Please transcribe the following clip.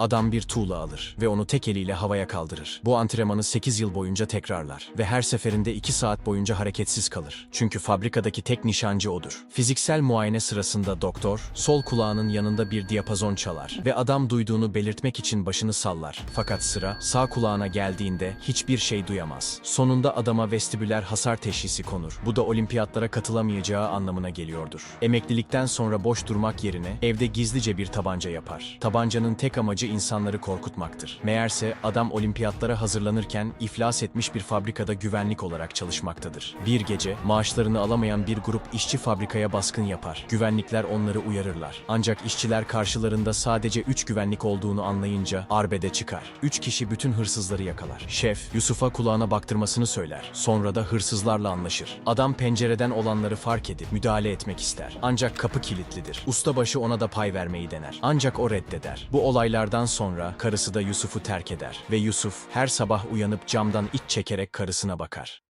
Adam bir tuğla alır ve onu tek eliyle havaya kaldırır. Bu antrenmanı 8 yıl boyunca tekrarlar ve her seferinde 2 saat boyunca hareketsiz kalır. Çünkü fabrikadaki tek nişancı odur. Fiziksel muayene sırasında doktor, sol kulağının yanında bir diapazon çalar ve adam duyduğunu belirtmek için başını sallar. Fakat sıra sağ kulağına geldiğinde hiçbir şey duyamaz. Sonunda adama vestibüler hasar teşhisi konur. Bu da olimpiyatlara katılamayacağı anlamına geliyordur. Emeklilikten sonra boş durmak yerine evde gizlice bir tabanca yapar. Tabancanın tek amacı insanları korkutmaktır. Meğerse adam olimpiyatlara hazırlanırken iflas etmiş bir fabrikada güvenlik olarak çalışmaktadır. Bir gece maaşlarını alamayan bir grup işçi fabrikaya baskın yapar. Güvenlikler onları uyarırlar. Ancak işçiler karşılarında sadece 3 güvenlik olduğunu anlayınca arbede çıkar. 3 kişi bütün hırsızları yakalar. Şef Yusuf'a kulağına baktırmasını söyler. Sonra da hırsızlarla anlaşır. Adam pencereden olanları fark edip müdahale etmek ister. Ancak kapı kilitlidir. Ustabaşı ona da pay vermeyi dener. Ancak o reddeder. Bu olaylardan sonra karısı da Yusuf'u terk eder ve Yusuf her sabah uyanıp camdan iç çekerek karısına bakar.